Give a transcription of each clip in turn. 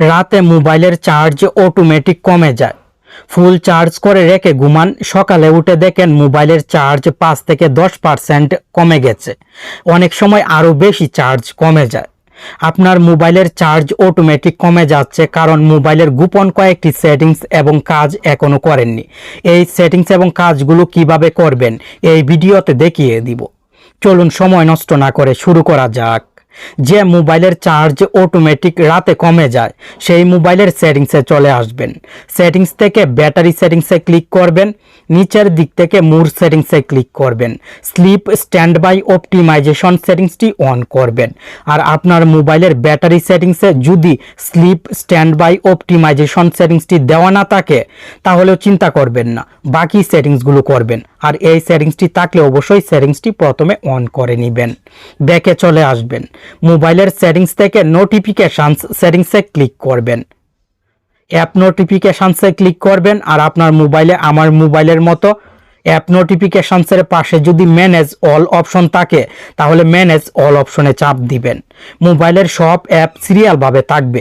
রাতে মোবাইলের charge automatic কমে যায়। ফুল চার্জ করে রেখে ঘুমান, সকালে উঠে দেখেন মোবাইলের চার্জ পাঁচ থেকে দশ পার্সেন্ট কমে গেছে। অনেক সময় আরও বেশি চার্জ কমে যায়। আপনার মোবাইলের চার্জ অটোমেটিক কমে যাচ্ছে কারণ মোবাইলের গোপন কয়েকটি সেটিংস এবং কাজ এখনও করেননি। এই সেটিংস এবং কাজগুলো কীভাবে করবেন, এই ভিডিওতে দেখিয়ে দিব। চলুন সময় নষ্ট না করে শুরু করা যাক। যে মোবাইলের চার্জ অটোমেটিক রাতে কমে যায়, সেই মোবাইলের সেটিংসে চলে আসবেন। সেটিংস থেকে ব্যাটারি সেটিংসে ক্লিক করবেন, নিচের দিক থেকে মুড সেটিংসে ক্লিক করবেন, স্লিপ স্ট্যান্ড বাই অপটিমাইজেশন সেটিংসটি অন করবেন। আর আপনার মোবাইলের ব্যাটারি সেটিংসে যদি স্লিপ স্ট্যান্ড বাই অপটিমাইজেশন সেটিংসটি দেওয়া না থাকে, তাহলেও চিন্তা করবেন না, বাকি সেটিংসগুলো করবেন। আর এই সেটিংসটি থাকলে অবশ্যই সেটিংসটি প্রথমে অন করে নেবেন। ব্যাকে চলে আসবেন। মোবাইলের সেটিংস থেকে নোটিফিকেশানস সেটিংসে ক্লিক করবেন। অ্যাপ নোটিফিকেশানসে ক্লিক করবেন আর আপনার মোবাইলে আমার মোবাইলের মতো অ্যাপ নোটিফিকেশানসের পাশে যদি ম্যানেজ অল অপশন থাকে, তাহলে ম্যানেজ অল অপশনে চাপ দিবেন। মোবাইলের সব অ্যাপ সিরিয়ালভাবে থাকবে।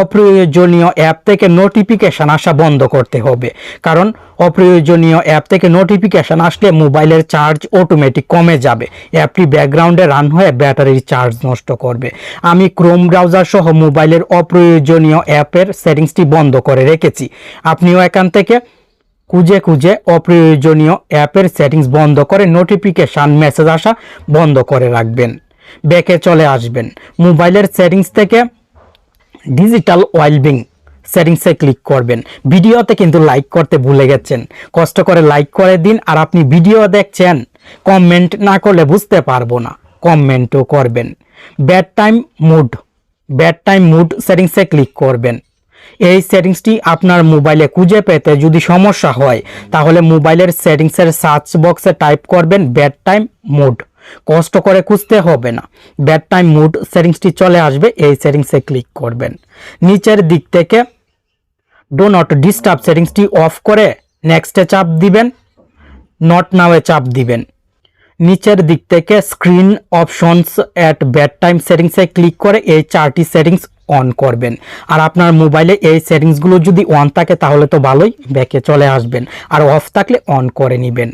অপ্রয়োজনীয় অ্যাপ থেকে নোটিফিকেশান আসা বন্ধ করতে হবে। কারণ অপ্রয়োজনীয় অ্যাপ থেকে নোটিফিকেশান আসলে মোবাইলের চার্জ অটোমেটিক কমে যাবে। অ্যাপটি ব্যাকগ্রাউন্ডে রান হয়ে ব্যাটারির চার্জ নষ্ট করবে। আমি ক্রোম ব্রাউজার সহ মোবাইলের অপ্রয়োজনীয় অ্যাপের সেটিংসটি বন্ধ করে রেখেছি। আপনিও এখান থেকে খুঁজে খুঁজে অপ্রয়োজনীয় অ্যাপের সেটিংস বন্ধ করে নোটিফিকেশান মেসেজ আসা বন্ধ করে রাখবেন। ব্যাকে চলে আসবেন। মোবাইলের সেটিংস থেকে ডিজিটাল ওয়েলবিং সেটিংসে ক্লিক করবেন। ভিডিওতে কিন্তু লাইক করতে ভুলে গেছেন। কষ্ট করে লাইক করে দিন আর আপনি ভিডিও দেখছেন। কমেন্ট না করলে বুঝতে পারব না। কমেন্টও করবেন। Bedtime mode. Bad time mode সেটিংসে ক্লিক করবেন। এই সেটিংসটি আপনার মোবাইলে খুঁজে পেতে যদি সমস্যা হয়, তাহলে মোবাইলের সেটিংসের সার্চ বক্সে টাইপ করবেন ব্যাড টাইম মুড কষ্ট করে খুঁজতে হবে না। ব্যাড টাইম মুড সেটিংসটি চলে আসবে, এই সেটিংসে ক্লিক করবেন। নিচের দিক থেকে ডো নট ডিস্টার্ব সেটিংসটি অফ করে নেক্সটে চাপ দিবেন নট নাওয়ে চাপ দিবেন। নিচের দিক থেকে screen options at bad time সেটিংসে ক্লিক করে এই চারটি সেটিংস অন করবেন। আর আপনার মোবাইলে এই সেটিংসগুলো যদি অন থাকে, তাহলে তো ভালোই ব্যাকে চলে আসবেন। আর অফ থাকলে অন করে নেবেন।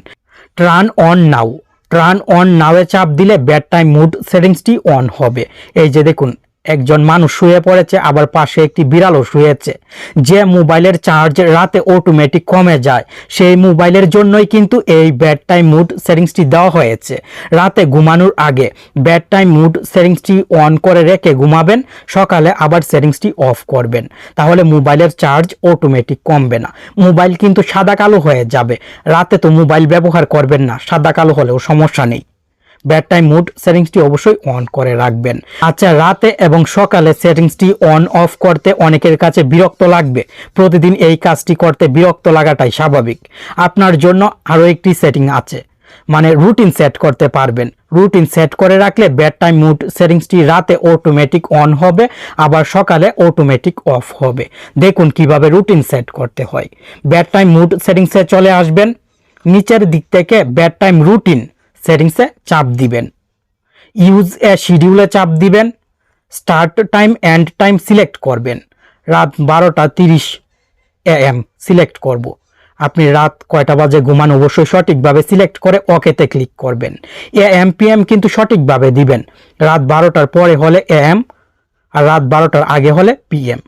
ট্রান অন নাও ট্রান অন নাওয়ে চাপ দিলে ব্যাড টাইম মুড সেটিংসটি অন হবে। এই যে দেখুন একজন মানুষ শুয়ে পড়েছে, আবার পাশে একটি বিড়ালও শুয়েছে। যে মোবাইলের চার্জ রাতে অটোমেটিক কমে যায়, সেই মোবাইলের জন্যই কিন্তু এই ব্যাড টাইম মুড সেটিংসটি দেওয়া হয়েছে। রাতে ঘুমানোর আগে ব্যাড টাইম মুড সেটিংসটি অন করে রেখে ঘুমাবেন, সকালে আবার সেটিংসটি অফ করবেন। তাহলে মোবাইলের চার্জ অটোমেটিক কমবে না। মোবাইল কিন্তু সাদা কালো হয়ে যাবে। রাতে তো মোবাইল ব্যবহার করবেন না, সাদা কালো হলেও সমস্যা নেই। ব্যাড টাইম মুড সেটিংসটি অবশ্যই অন করে রাখবেন। আচ্ছা রাতে এবং সকালে সেটিংসটি অন অফ করতে অনেকের কাছে বিরক্ত লাগবে। প্রতিদিন এই কাজটি করতে বিরক্ত লাগাটাই স্বাভাবিক। আপনার জন্য আরও একটি সেটিং আছে মানে রুটিন সেট করতে পারবেন। রুটিন সেট করে রাখলে ব্যাড টাইম মুড সেটিংসটি রাতে অটোমেটিক অন হবে, আবার সকালে অটোমেটিক অফ হবে। দেখুন কীভাবে রুটিন সেট করতে হয়। ব্যাড টাইম মুড সেটিংসে চলে আসবেন। নিচের দিক থেকে ব্যাড টাইম রুটিন সেটিংসে চাপ দিবেন। ইউজ এ শিডিউলে চাপ দিবেন। Start time end time select করবেন। রাত বারোটা তিরিশ এম সিলেক্ট করব। আপনি রাত কয়টা বাজে ঘুমান অবশ্যই সঠিকভাবে সিলেক্ট করে ওকেতে ক্লিক করবেন। এ এম পি এম কিন্তু সঠিকভাবে দিবেন। রাত বারোটার পরে হলে এ এম আর রাত বারোটার আগে হলে পি এম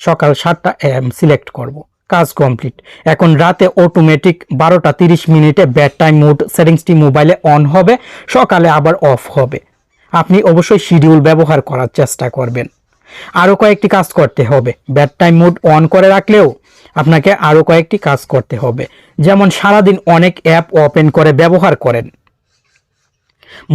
সকাল সাতটা এ এম সিলেক্ট করব। কাজ কমপ্লিট। এখন রাতে অটোমেটিক বারোটা তিরিশ মিনিটে ব্যাড টাইম মোড সেটিংসটি মোবাইলে অন হবে, সকালে আবার অফ হবে। আপনি অবশ্যই শিডিউল ব্যবহার করার চেষ্টা করবেন। আরও কয়েকটি কাজ করতে হবে। ব্যাড টাইম মোড অন করে রাখলেও আপনাকে আরও কয়েকটি কাজ করতে হবে। যেমন সারাদিন অনেক অ্যাপ ওপেন করে ব্যবহার করেন।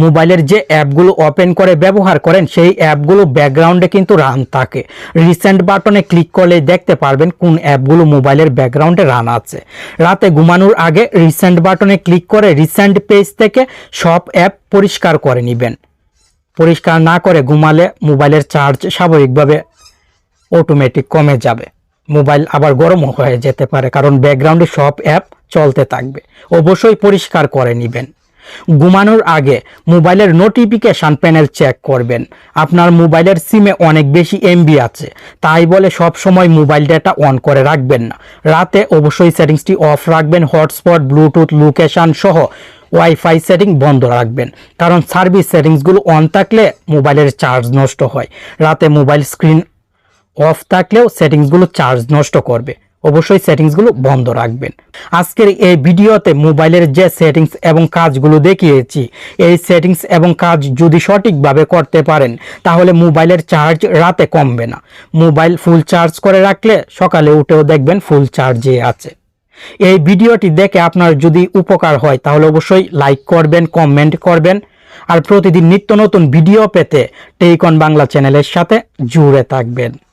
মোবাইলের যে অ্যাপগুলো ওপেন করে, ব্যবহার করেন, সেই অ্যাপগুলো ব্যাকগ্রাউন্ডে কিন্তু রান থাকে। রিসেন্ট বাটনে ক্লিক করলে দেখতে পারবেন কোন অ্যাপগুলো মোবাইলের ব্যাকগ্রাউন্ডে রান আছে। রাতে ঘুমানোর আগে রিসেন্ট বাটনে ক্লিক করে রিসেন্ট পেজ থেকে সব অ্যাপ পরিষ্কার করে নেবেন। পরিষ্কার না করে ঘুমালে মোবাইলের চার্জ স্বাভাবিকভাবে অটোমেটিক কমে যাবে। মোবাইল আবার গরমও হয়ে যেতে পারে, কারণ ব্যাকগ্রাউন্ডে সব অ্যাপ চলতে থাকবে। অবশ্যই পরিষ্কার করে নেবেন। ঘুমানোর আগে মোবাইলের নোটিফিকেশান প্যানেল চেক করবেন। আপনার মোবাইলের সিমে অনেক বেশি এমবি আছে, তাই বলে সব সময় মোবাইল ডেটা অন করে রাখবেন না। রাতে অবশ্যই সেটিংসটি অফ রাখবেন হটস্পট ব্লুটুথ লোকেশান সহ ওয়াইফাই সেটিং বন্ধ রাখবেন, কারণ সার্ভিস সেটিংসগুলো অন থাকলে মোবাইলের চার্জ নষ্ট হয়। রাতে মোবাইল স্ক্রিন অফ থাকলেও সেটিংসগুলো চার্জ নষ্ট করবে। অবশ্যই সেটিংসগুলো বন্ধ রাখবেন। আজকের এই ভিডিওতে মোবাইলের যে সেটিংস এবং কাজগুলো দেখিয়েছি, এই সেটিংস এবং কাজ যদি সঠিকভাবে করতে পারেন, তাহলে মোবাইলের চার্জ রাতে কমবে না। মোবাইল ফুল চার্জ করে রাখলে সকালে উঠেও দেখবেন ফুল চার্জে আছে। এই ভিডিওটি দেখে আপনার যদি উপকার হয়, তাহলে অবশ্যই লাইক করবেন, কমেন্ট করবেন। আর প্রতিদিন নিত্য নতুন ভিডিও পেতে টেইকন বাংলা চ্যানেলের সাথে জুড়ে থাকবেন।